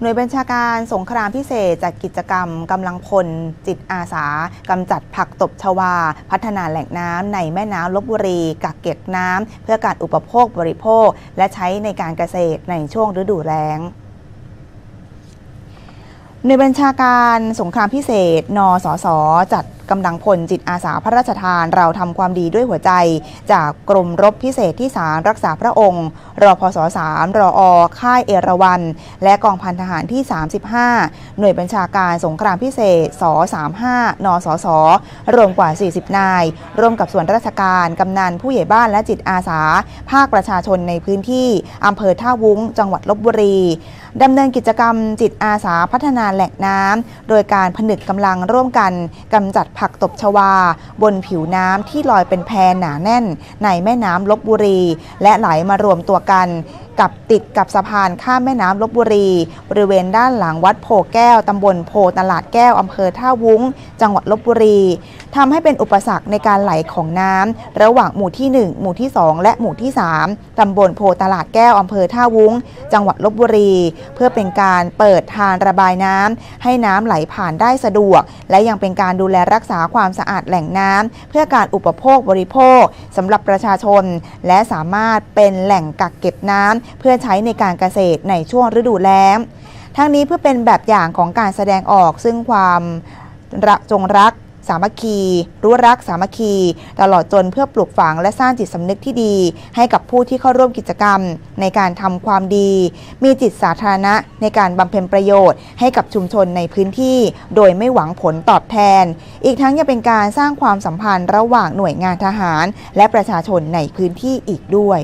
หน่วยบัญชาการสงครามพิเศษจัดกิจกรรมกำลังพลจิตอาสากำจัดผักตบชวา พัฒนาแหล่งน้ำในแม่น้ำลบบุรี กักเก็บน้ำเพื่อการอุปโภคบริโภค และใช้ในการเกษตรในช่วงฤดูแล้งในวยบัญชาการสงครามพิเศษ นสส จัด กำลังพลจิตอาสาพระราชทานเราทำความดีด้วยหัวใจ จากกรมรบพิเศษที่3รักษาพระองค์ รอพศ3รออค่ายเอราวัน และกองพันทหารที่ 35 หน่วยบัญชาการสงครามพิเศษส35นสสรวมกว่า 40 นาย ร่วมกับส่วนราชการ กำนันผู้ใหญ่บ้านและจิตอาสา ภาคประชาชนในพื้นที่อำเภอท่าวุ้ง จังหวัดลบบุรีดำเนินกิจกรรมจิตอาสาพัฒนาแหล่งน้ำโดยการผนึกกำลังร่วมกันกำจัดผักตบชวา บนผิวน้ำที่ลอยเป็นแพหนาแน่น ในแม่น้ำลบบุรี และไหลมารวมตัวกัน กับติดกับสะพานข้ามแม่น้ำลบบุรี บริเวณด้านหลังวัดโพแก้วตำบลโพตลาดแก้วอำเภอท่าวุ้ง จังหวัดลบบุรีทำให้เป็นอุปสรรคในการไหลของน้ำระหว่างหมู่ที่ 1 หมู่ที่ 2 และหมู่ที่ 3ตำบลโพตลาดแก้วอำเภอท่าวุ้ง จังหวัดลบบุรี เพื่อเป็นการเปิดทางระบายน้ำให้น้ำไหลผ่านได้สะดวก และยังเป็นการดูแลรักษาความสะอาดแหล่งน้ำเพื่อการอุปโภคบริโภคสำหรับประชาชน และสามารถเป็นแหล่งกักเก็บน้ำเพื่อใช้ในการเกษตรในช่วงฤดูแล้ง ทั้งนี้เพื่อเป็นแบบอย่างของการแสดงออกซึ่งความรักจงรักสามัคคีรู้รักสามัคคี ตลอดจนเพื่อปลูกฝังและสร้างจิตสำนึกที่ดี ให้กับผู้ที่เข้าร่วมกิจกรรม ในการทำความดี มีจิตสาธารณะในการบำเพ็ญประโยชน์ ให้กับชุมชนในพื้นที่ โดยไม่หวังผลตอบแทน อีกทั้งยังเป็นการสร้างความสัมพันธ์ระหว่างหน่วยงานทหาร และประชาชนในพื้นที่อีกด้วย